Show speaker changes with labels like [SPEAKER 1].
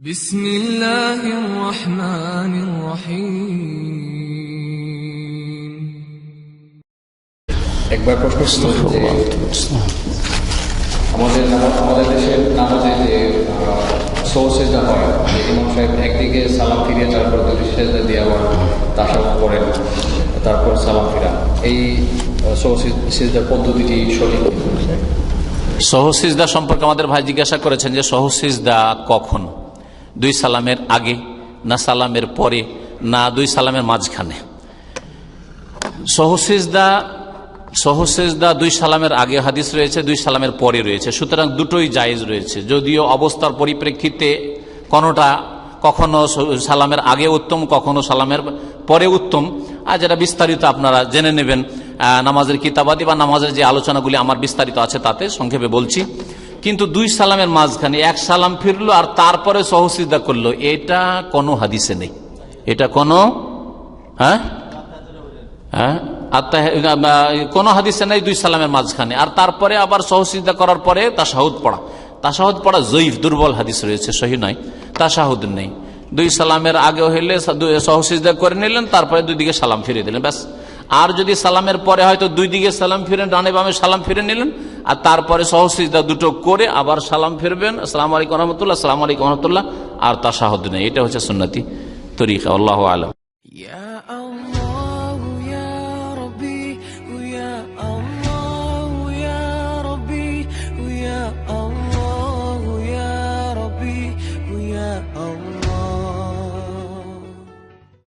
[SPEAKER 1] بسم الله الرحمن الرحيم
[SPEAKER 2] একবার প্রশ্ন ছিল যে আমাদের নামা- আমাদের দেশের নামাজে যে সৌসেজা হয় যে ইমাম সাহেব একদিকে সালাম ফিরিয়ে তারপর দুটি সেজদা দিয়ে আবার তাসাউদ করেন তারপর সালাম ফিরা এই সৌসেজার পদ্ধতিটি সঠিক
[SPEAKER 3] সহসিজদা সম্পর্কে আমাদের ভাই জিজ্ঞাসা করেছেন যে সহসিজদা কখন দুই সালামের আগে, না সালামের পরে, না দুই সালামের মাঝখানে। সহসেজদা, সহসিজদা দুই সালামের আগে হাদিস রয়েছে, দুই সালামের পরে রয়েছে। সুতরাং দুটোই জায়েজ রয়েছে। যদিও অবস্থার পরিপ্রেক্ষিতে কোনোটা কখনো সালামের আগে উত্তম, কখনো সালামের পরে উত্তম। আর যেটা বিস্তারিত আপনারা জেনে নেবেন। নামাজের কিতাবাদি বা নামাজের যে আলোচনাগুলি আমার বিস্তারিত আছে তাতে সংক্ষেপে বলছি। কিন্তু দুই সালামের মাঝখানে, এক সালাম ফিরলো আর তারপরে সহসিদা করল। এটা কোনো হাদিসে নেই। এটা কোনো হ্যাঁ? হ্যাঁ? কোনো হাদিসে নেই দুই সালামের মাঝখানে। আর তারপরে আবার সহসিদা করার পরে তাসাহুদ পড়া। তাসাহুদ পড়া জয়ীফ, দুর্বল হাদিস রয়েছে, সহি নয়। তাসাহুদ নেই। দুই সালামের আগে হইলে সহসিদা করে নিলেন, তারপরে দুই দিকে সালাম ফিরে দিলেন, ব্যাস। আর যদি সালামের পরে হয়তো দুই দিকে সালাম ফিরে, ডানে বামে সালাম ফিরে নিলেন আর তারপরে সহসিজদা দুটো করে আবার সালাম ফেরবেন। সালাম আলিক রহমতুল্লাহ সালাম আলিক রহমতুল্লাহ। আর তাসাহদ নেই, এটা হচ্ছে সুন্নতি তরিকা, আল্লাহ আলম।